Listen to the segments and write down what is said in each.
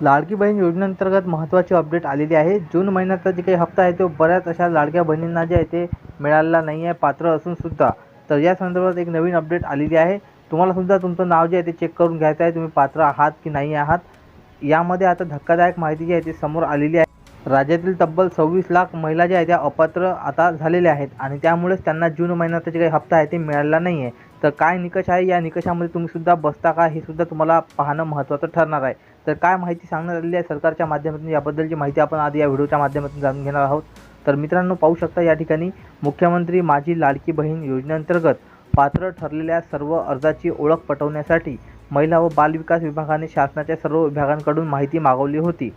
लाडकी बहीण योजनेअंतर्गत महत्त्वाची अपडेट आलेली आहे. जून महिन्याचा जे काही हप्ता आहे तो बऱ्याच अशा लाडक्या बहिणींना जे आहे ते मिळालेला नाही आहे पात्र असूनसुद्धा तर या संदर्भात एक नवीन अपडेट आलेली आहे. तुम्हालासुद्धा तुमचं नाव जे आहे ते चेक करून घ्यायचं आहे. तुम्ही पात्र आहात की नाही आहात? यामध्ये आता धक्कादायक माहिती जी आहे ती समोर आलेली आहे. राज्यातील तब्बल सव्वीस लाख महिला ज्या आहेत त्या अपात्र आता झालेल्या आहेत आणि त्यामुळेच त्यांना जून महिन्याचा जे काही हप्ता आहे ते मिळालेला नाही आहे. तर काय निकष आहे? या निकषामध्ये तुम्ही सुद्धा बसता का? हे सुद्धा तुम्हाला पाहणं महत्त्वाचं ठरणार आहे. तर काय माहिती सांगण्यात आलेली आहे सरकारच्या माध्यमातून? याबद्दलची माहिती आपण आधी या व्हिडिओच्या माध्यमातून जाणून घेणार आहोत. तर मित्रांनो पाहू शकता या ठिकाणी मुख्यमंत्री माझी लाडकी बहीण योजनेअंतर्गत पात्र ठरलेल्या सर्व अर्जाची ओळख पटवण्यासाठी महिला व बालविकास विभागाने शासनाच्या सर्व विभागांकडून माहिती मागवली होती.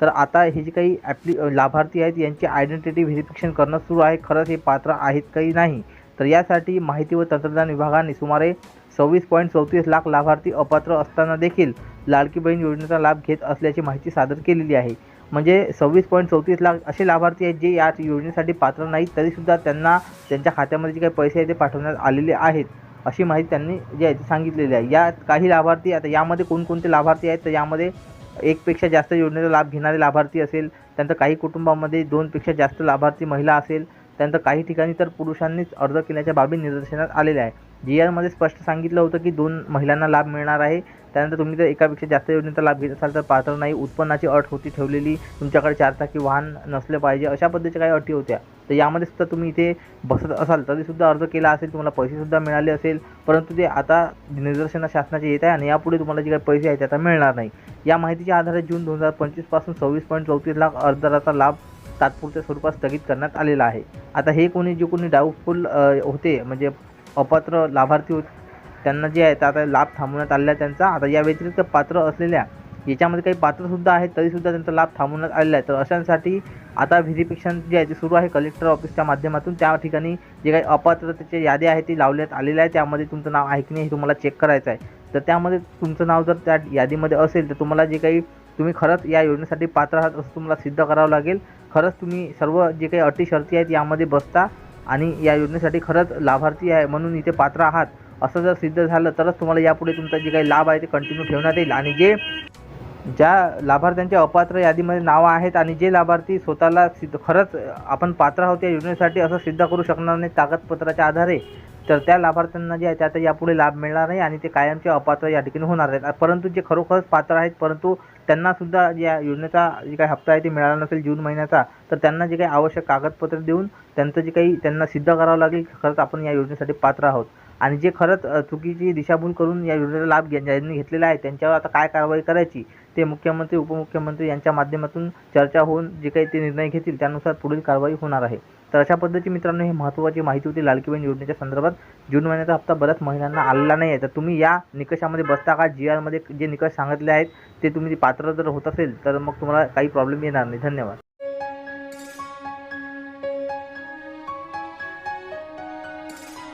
तर आता हे जे काही ॲप्ली लाभार्थी आहेत यांची आयडेंटिटी व्हेरिफिकेशन करणं सुरू आहे. खरंच हे पात्र आहेत काही नाही? तर यासाठी माहिती व तंत्रज्ञान विभागाने सुमारे सव्वीस पॉईंट चौतीस लाख लाभार्थी अपात्र असताना देखील लाडकी बहीण योजनेचा लाभ घेत असल्याची माहिती सादर केलेली आहे. म्हणजे सव्वीस पॉईंट चौतीस लाख असे लाभार्थी आहेत जे या योजनेसाठी पात्र नाहीत तरीसुद्धा त्यांना त्यांच्या खात्यामध्ये जे काही पैसे आहेत ते पाठवण्यात आलेले आहेत अशी माहिती त्यांनी जे आहे सांगितलेली आहे. यात काही लाभार्थी आता यामध्ये कोणकोणते लाभार्थी आहेत? तर यामध्ये एकपेक्षा जास्त योजनेचा लाभ घेणारे लाभार्थी असेल त्यानंतर काही कुटुंबामध्ये दोनपेक्षा जास्त लाभार्थी महिला असेल त्यानंतर काही ठिकाणी तर पुरुषांनीच अर्ज केल्याच्या बाबी निदर्शनास आलेल्या आहे जी आरमध्ये स्पष्ट सांगितलं होतं की दोन महिलांना लाभ मिळणार आहे. त्यानंतर तुम्ही जर एकापेक्षा जास्त योजनेचा लाभ घेत असाल तर पात्र नाही. उत्पन्नाची अट होती ठेवलेली. तुमच्याकडे चारचाकी वाहन नसले पाहिजे. अशा पद्धतीच्या काही अटी होत्या. तर यामध्ये सुद्धा तुम्ही इथे बसत असाल तरीसुद्धा अर्ज केला असेल. तुम्हाला पैसेसुद्धा मिळाले असेल. परंतु ते आता निदर्शना शासनाचे येत आहे आणि यापुढे तुम्हाला जे काही पैसे आहेत ते आता मिळणार नाही. या माहितीच्या आधारे जून दोन हजार पंचवीसपासून सव्वीस पॉईंट चौतीस लाख अर्जदाराचा लाभ तात्पुरत्या स्वरूपात स्थगित करण्यात आलेला आहे. आता हे कोणी जे कोणी डाऊटफुल होते म्हणजे अपात्र लाभार्थी होते त्यांना जे आहे ते आता लाभ थांबवण्यात आलेला आहे त्यांचा. आता या व्यतिरिक्त पात्र असलेल्या याच्यामध्ये काही पात्रसुद्धा आहेत तरीसुद्धा त्यांचा लाभ थांबवण्यात आलेला आहे. तर अशांसाठी आता व्हेरिफिकेशन जे आहे ते सुरू आहे कलेक्टर ऑफिसच्या माध्यमातून त्या ठिकाणी जे काही अपात्रतेच्या याद्या आहेत ती लावण्यात आलेल्या आहे त्यामध्ये तुमचं नाव आहे की नाही हे तुम्हाला चेक करायचं आहे. तर त्यामध्ये तुमचं नाव जर त्या यादीमध्ये असेल तर तुम्हाला जे काही तुम्ही खरंच या योजनेसाठी पात्र आहात असं तुम्हाला सिद्ध करावं लागेल. खरंच तुम्ही सर्व जे काही अटी शर्ती आहेत यामध्ये बसता आणि या योजनेसाठी खरंच लाभार्थी आहे म्हणून इथे पात्र आहात. असं जर सिद्ध झालं तरच तुम्हाला यापुढे तुमचा जे काही लाभ आहे ते कंटिन्यू ठेवण्यात येईल. आणि जे ज्या लाभार्थ्यांच्या अपात्र यादीमध्ये नावं आहेत आणि जे लाभार्थी स्वतःला सिद्ध खरंच आपण पात्र आहोत या योजनेसाठी असं सिद्ध करू शकणार नाही कागदपत्राच्या आधारे तर त्या लाभार्थ्यांना जे आहे ते यापुढे लाभ मिळणार नाही आणि ते कायमचे अपात्र या ठिकाणी होणार आहेत परंतु जे खरोखरच पात्र आहेत परंतु त्यांनासुद्धा या योजनेचा जे काही हप्ता आहे ते मिळाला नसेल जून महिन्याचा तर त्यांना जे काही आवश्यक कागदपत्र देऊन त्यांचं जे काही त्यांना सिद्ध करावं लागेल खरंच आपण या योजनेसाठी पात्र आहोत. आणि जे खरंच चुकीची दिशाभूल करून या योजनेचा लाभ घे ज्यांनी घेतलेला आहे त्यांच्यावर आता काय कारवाई करायची ते मुख्यमंत्री उपमुख्यमंत्री यांच्या माध्यमातून चर्चा होऊन जे काही ते निर्णय घेतील त्यानुसार पुढील कारवाई होणार आहे. तर अशा पद्धती मित्रांनो ही महत्त्वाची माहिती होती लाडकी बहीण योजनेच्या संदर्भात. जून महिन्याचा हप्ता बऱ्याच महिलांना आलेला नाही आहे तर तुम्ही या निकषामध्ये बसता का? जी आरमध्ये जे निकष सांगितले आहेत ते तुम्ही पात्र जर होत असेल तर मग तुम्हाला काही प्रॉब्लेम येणार नाही. धन्यवाद.